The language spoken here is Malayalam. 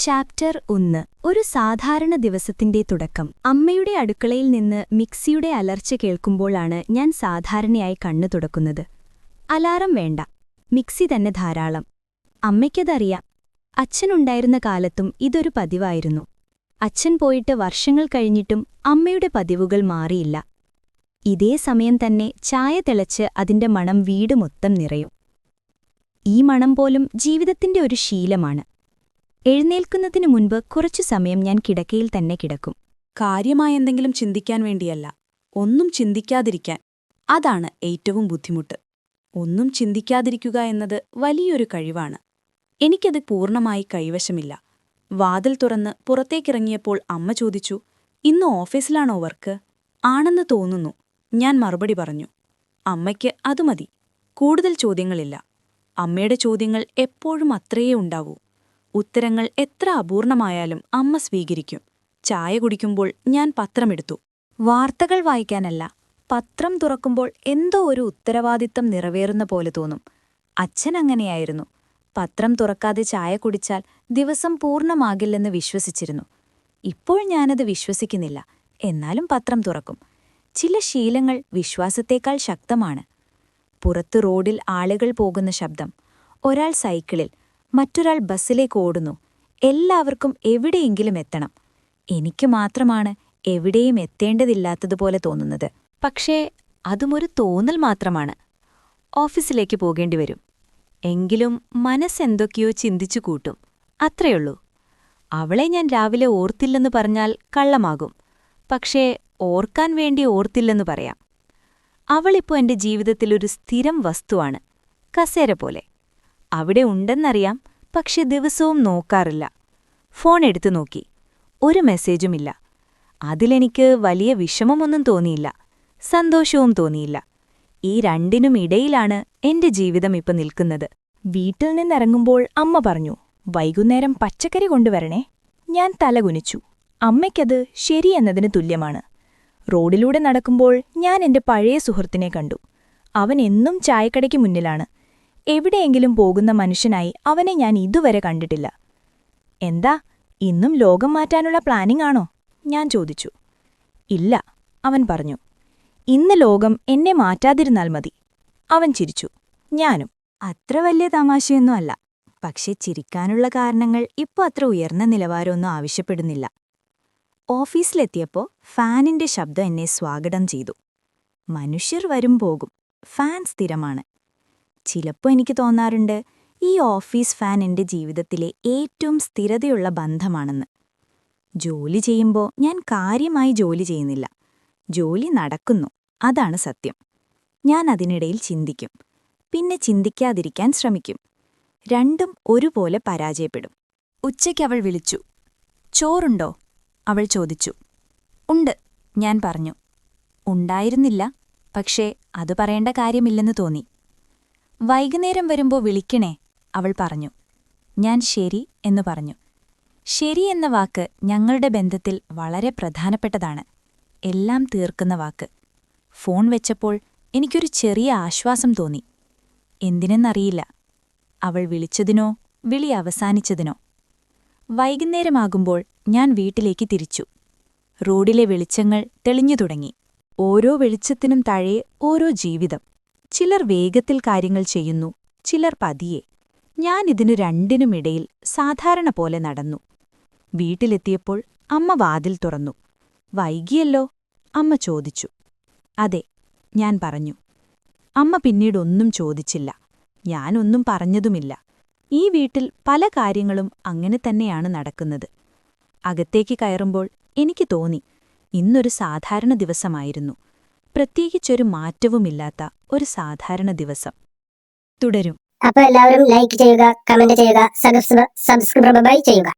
ചാപ്റ്റർ ഒന്ന്. ഒരു സാധാരണ ദിവസത്തിന്റെ തുടക്കം. അമ്മയുടെ അടുക്കളയിൽ നിന്ന് മിക്സിയുടെ അലർച്ച കേൾക്കുമ്പോഴാണ് ഞാൻ സാധാരണയായി കണ്ണു തുടക്കുന്നത്. അലാറം വേണ്ട. മിക്സി തന്നെ ധാരാളം. അമ്മയ്ക്കതറിയാം. അച്ഛനുണ്ടായിരുന്ന കാലത്തും ഇതൊരു പതിവായിരുന്നു. അച്ഛൻ പോയിട്ട് വർഷങ്ങൾ കഴിഞ്ഞിട്ടും അമ്മയുടെ പതിവുകൾ മാറിയില്ല. ഇതേ സമയം തന്നെ ചായ തിളച്ച് അതിന്റെ മണം വീട് മൊത്തം നിറയും. ഈ മണം പോലും ജീവിതത്തിന്റെ ഒരു ശീലമാണ്. എഴുന്നേൽക്കുന്നതിനു മുൻപ് കുറച്ചു സമയം ഞാൻ കിടക്കയിൽ തന്നെ കിടക്കും. കാര്യമായ എന്തെങ്കിലും ചിന്തിക്കാൻ വേണ്ടിയല്ല. ഒന്നും ചിന്തിക്കാതിരിക്കാൻ. അതാണ് ഏറ്റവും ബുദ്ധിമുട്ട്. ഒന്നും ചിന്തിക്കാതിരിക്കുക എന്നത് വലിയൊരു കഴിവാണ്. എനിക്കത് പൂർണമായി കൈവശമില്ല. വാതിൽ തുറന്ന് പുറത്തേക്കിറങ്ങിയപ്പോൾ അമ്മ ചോദിച്ചു ഇന്ന് ഓഫീസിലാണോ വർക്ക്? ആണെന്ന് തോന്നുന്നു. ഞാൻ മറുപടി പറഞ്ഞു അമ്മയ്ക്ക് അത് മതി. കൂടുതൽ ചോദ്യങ്ങളില്ല. അമ്മയുടെ ചോദ്യങ്ങൾ എപ്പോഴും അത്രയേ ഉണ്ടാവൂ. ഉത്തരങ്ങൾ എത്ര അപൂർണമായാലും അമ്മ സ്വീകരിക്കും. ചായ കുടിക്കുമ്പോൾ ഞാൻ പത്രമെടുത്തു. വാർത്തകൾ വായിക്കാനല്ല പത്രം തുറക്കുമ്പോൾ എന്തോ ഒരു ഉത്തരവാദിത്തം നിറവേറുന്ന പോലെ തോന്നും. അച്ഛൻ അങ്ങനെയായിരുന്നു. പത്രം തുറക്കാതെ ചായ കുടിച്ചാൽ ദിവസം പൂർണമാകില്ലെന്ന് വിശ്വസിച്ചിരുന്നു. ഇപ്പോൾ ഞാനത് വിശ്വസിക്കുന്നില്ല. എന്നാലും പത്രം തുറക്കും. ചില ശീലങ്ങൾ വിശ്വാസത്തേക്കാൾ ശക്തമാണ്. പുറത്ത് റോഡിൽ ആളുകൾ പോകുന്ന ശബ്ദം ഒരാൾ സൈക്കിളിൽ മറ്റൊരാൾ ബസ്സിലേക്ക് ഓടുന്നു. എല്ലാവർക്കും എവിടെയെങ്കിലും എത്തണം. എനിക്ക് മാത്രമാണ് എവിടെയും എത്തേണ്ടതില്ലാത്തതുപോലെ തോന്നുന്നത്. പക്ഷേ അതുമൊരു തോന്നൽ മാത്രമാണ്. ഓഫീസിലേക്ക് പോകേണ്ടി വരും. എങ്കിലും മനസ്സെന്തൊക്കെയോ ചിന്തിച്ചു കൂട്ടും. അത്രയുള്ളൂ. അവളെ ഞാൻ രാവിലെ ഓർത്തില്ലെന്ന് പറഞ്ഞാൽ കള്ളമാകും. പക്ഷേ ഓർക്കാൻ വേണ്ടി ഓർത്തില്ലെന്ന് പറയാം. അവളിപ്പോ എന്റെ ജീവിതത്തിലൊരു സ്ഥിരം വസ്തുവാണ്. കസേര പോലെ. അവിടെ ഉണ്ടെന്നറിയാം പക്ഷെ ദിവസവും നോക്കാറില്ല. ഫോൺ എടുത്തു നോക്കി. ഒരു മെസ്സേജുമില്ല. അതിലെനിക്ക് വലിയ വിഷമമൊന്നും തോന്നിയില്ല. സന്തോഷവും തോന്നിയില്ല. ഈ രണ്ടിനും ഇടയിലാണ് എന്റെ ജീവിതം ഇപ്പൊ നിൽക്കുന്നത്. വീട്ടിൽ നിന്നിറങ്ങുമ്പോൾ അമ്മ പറഞ്ഞു വൈകുന്നേരം പച്ചക്കറി കൊണ്ടുവരണേ. ഞാൻ തലകുനിച്ചു. അമ്മയ്ക്കത് ശരിയെന്നതിന് തുല്യമാണ്. റോഡിലൂടെ നടക്കുമ്പോൾ ഞാൻ എന്റെ പഴയ സുഹൃത്തിനെ കണ്ടു. അവൻ എന്നും ചായക്കടയ്ക്ക് മുന്നിലാണ്. എവിടെയെങ്കിലും പോകുന്ന മനുഷ്യനായി അവനെ ഞാൻ ഇതുവരെ കണ്ടിട്ടില്ല. എന്താ ഇന്നും ലോകം മാറ്റാനുള്ള പ്ലാനിംഗ് ആണോ? ഞാൻ ചോദിച്ചു. ഇല്ല അവൻ പറഞ്ഞു. ഇന്ന് ലോകം എന്നെ മാറ്റാതിരുന്നാൽ മതി. അവൻ ചിരിച്ചു. ഞാനും. അത്ര വലിയ തമാശയൊന്നും അല്ല. പക്ഷെ ചിരിക്കാനുള്ള കാരണങ്ങൾ ഇപ്പോൾ അത്ര ഉയർന്ന നിലവാരമൊന്നും ആവശ്യപ്പെടുന്നില്ല. ഓഫീസിലെത്തിയപ്പോൾ ഫാനിന്റെ ശബ്ദം എന്നെ സ്വാഗതം ചെയ്തു. മനുഷ്യർ വരും പോകും. ഫാൻ സ്ഥിരമാണ്. ചിലപ്പോൾ എനിക്ക് തോന്നാറുണ്ട് ഈ ഓഫീസ് ഫാൻ എന്റെ ജീവിതത്തിലെ ഏറ്റവും സ്ഥിരതയുള്ള ബന്ധമാണെന്ന്. ജോലി ചെയ്യുമ്പോൾ ഞാൻ കാര്യമായി ജോലി ചെയ്യുന്നില്ല. ജോലി നടക്കുന്നു അതാണ് സത്യം. ഞാൻ അതിനിടയിൽ ചിന്തിക്കും പിന്നെ ചിന്തിക്കാതിരിക്കാൻ ശ്രമിക്കും. രണ്ടും ഒരുപോലെ പരാജയപ്പെടും. അവൾ വിളിച്ചു. ചോറുണ്ടോ? അവൾ ചോദിച്ചു. ഉണ്ട് ഞാൻ പറഞ്ഞു. ഉണ്ടായിരുന്നില്ല പക്ഷേ അത് പറയേണ്ട കാര്യമില്ലെന്ന് തോന്നി. വൈകുന്നേരം വരുമ്പോ വിളിക്കണേ അവൾ പറഞ്ഞു. ഞാൻ ശരി എന്നു പറഞ്ഞു. ശരി എന്ന വാക്ക് ഞങ്ങളുടെ ബന്ധത്തിൽ വളരെ പ്രധാനപ്പെട്ടതാണ്. എല്ലാം തീർക്കുന്ന വാക്ക്. ഫോൺ വെച്ചപ്പോൾ എനിക്കൊരു ചെറിയ ആശ്വാസം തോന്നി. എന്തിനെന്നറിയില്ല. അവൾ വിളിച്ചതിനോ വിളി അവസാനിച്ചതിനോ. വൈകുന്നേരമാകുമ്പോൾ ഞാൻ വീട്ടിലേക്ക് തിരിച്ചു. റോഡിലെ വെളിച്ചങ്ങൾ തെളിഞ്ഞു തുടങ്ങി. ഓരോ വെളിച്ചത്തിനും താഴെ ഓരോ ജീവിതം. ചിലർ വേഗത്തിൽ കാര്യങ്ങൾ ചെയ്യുന്നു ചിലർ പതിയെ. ഞാനിതിനു രണ്ടിനുമിടയിൽ സാധാരണ പോലെ നടന്നു. വീട്ടിലെത്തിയപ്പോൾ അമ്മ വാതിൽ തുറന്നു. വൈകിയല്ലോ? അമ്മ ചോദിച്ചു. അതെ ഞാൻ പറഞ്ഞു. അമ്മ പിന്നീടൊന്നും ചോദിച്ചില്ല. ഞാനൊന്നും പറഞ്ഞതുമില്ല. ഈ വീട്ടിൽ പല കാര്യങ്ങളും അങ്ങനെ തന്നെയാണ് നടക്കുന്നത്. അകത്തേക്ക് കയറുമ്പോൾ എനിക്ക് തോന്നി ഇന്നൊരു സാധാരണ ദിവസമായിരുന്നു. പ്രത്യേകിച്ചൊരു മാറ്റവുമില്ലാത്ത ഒരു സാധാരണ ദിവസം. തുടരും. അപ്പോൾ എല്ലാവരും ലൈക്ക് ചെയ്യുക കമന്റ് ചെയ്യുക സബ്സ്ക്രൈബ് ചെയ്യുക.